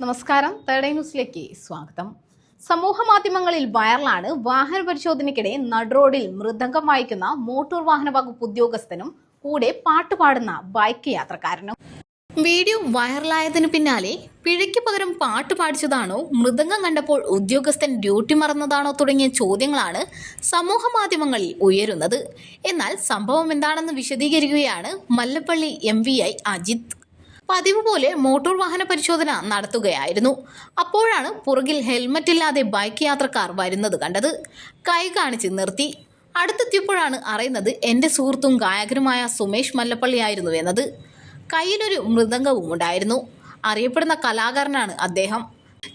നമസ്കാരം. തേർഡ് ന്യൂസിലേക്ക് സ്വാഗതം. സമൂഹ മാധ്യമങ്ങളിൽ വൈറലാണ്. വാഹന പരിശോധനയ്ക്കിടെ നടുറോഡിൽ മൃദംഗം വായിക്കുന്ന മോട്ടോർ വാഹന വകുപ്പ് ഉദ്യോഗസ്ഥനും കൂടെ പാട്ടുപാടുന്ന ബൈക്ക് യാത്രക്കാരനും. വീഡിയോ വൈറലായതിനു പിന്നാലെ പിഴയ്ക്ക് പകരം പാട്ട് പാടിച്ചതാണോ? മൃദംഗം കണ്ടപ്പോൾ ഉദ്യോഗസ്ഥൻ ഡ്യൂട്ടി മറന്നതാണോ തുടങ്ങിയ ചോദ്യങ്ങളാണ് സമൂഹ മാധ്യമങ്ങളിൽ ഉയരുന്നത്. എന്നാൽ സംഭവം എന്താണെന്ന് വിശദീകരിക്കുകയാണ് Mallappally M V I Ajith. പതിവ് പോലെ മോട്ടോർ വാഹന പരിശോധന നടത്തുകയായിരുന്നു. അപ്പോഴാണ് പുറകിൽ ഹെൽമറ്റ് ഇല്ലാതെ ബൈക്ക് യാത്രക്കാർ വരുന്നത് കണ്ടത്. കൈ കാണിച്ച് നിർത്തി. അടുത്തെത്തിയപ്പോഴാണ് അറിയുന്നത് എന്റെ സുഹൃത്തും ഗായകനുമായ സുമേഷ് മല്ലപ്പള്ളിയായിരുന്നു എന്നത്. കയ്യിലൊരു മൃദംഗവും ഉണ്ടായിരുന്നു. അറിയപ്പെടുന്ന കലാകാരനാണ് അദ്ദേഹം.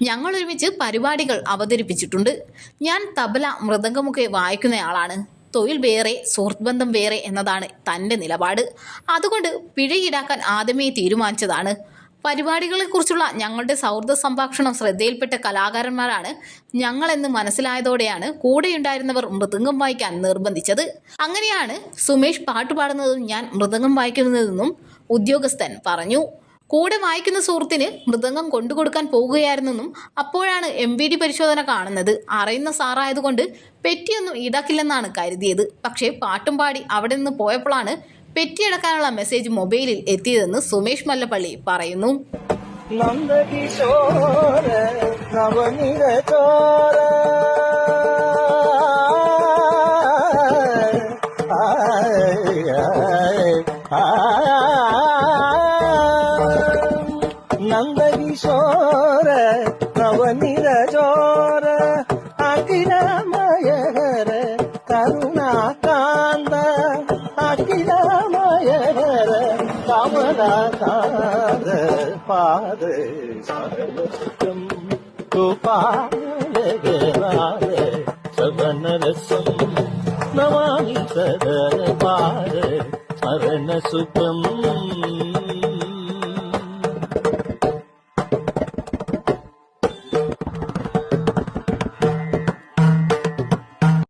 ഞങ്ങൾ ഒരുമിച്ച് പരിപാടികൾ അവതരിപ്പിച്ചിട്ടുണ്ട്. ഞാൻ തബല മൃദംഗമൊക്കെ വായിക്കുന്നയാളാണ്. തൊഴിൽ വേറെ സുഹൃത്ത് ബന്ധം വേറെ എന്നതാണ് തന്റെ നിലപാട്. അതുകൊണ്ട് പിഴ ഈടാക്കാൻ ആദ്യമേ തീരുമാനിച്ചതാണ്. പരിപാടികളെക്കുറിച്ചുള്ള ഞങ്ങളുടെ സൗഹൃദ സംഭാഷണം ശ്രദ്ധയിൽപ്പെട്ട കലാകാരന്മാരാണ് ഞങ്ങളെന്ന് മനസ്സിലായതോടെയാണ് കൂടെയുണ്ടായിരുന്നവർ മൃദംഗം വായിക്കാൻ നിർബന്ധിച്ചത്. അങ്ങനെയാണ് സുമേഷ് പാട്ട് പാടുന്നതും ഞാൻ മൃദംഗം വായിക്കുന്നതെന്നും ഉദ്യോഗസ്ഥൻ പറഞ്ഞു. കൂടെ വായിക്കുന്ന സുഹൃത്തിന് മൃദംഗം കൊണ്ടുകൊടുക്കാൻ പോകുകയായിരുന്നെന്നും അപ്പോഴാണ് എം വി ഡി പരിശോധന കാണുന്നത് അറിയുന്ന സാറായതുകൊണ്ട് പെറ്റിയൊന്നും ഈടാക്കില്ലെന്നാണ് കരുതിയത് പക്ഷേ പാട്ടും പാടി അവിടെ നിന്ന് പോയപ്പോഴാണ് പെറ്റിയടക്കാനുള്ള മെസ്സേജ് മൊബൈലിൽ എത്തിയതെന്ന് സുമേഷ് മല്ലപ്പള്ളി പറയുന്നു നന്ദകിശോര നവനിര ചോര അഖിലമയര കരുണാകാന്ത അഖിലമയര കമലാകാന്ത പാദ ശരണം ഗോപാലഗരാല ശവനരസം നമാമി സദര പാദ സ്മരണ സുഖം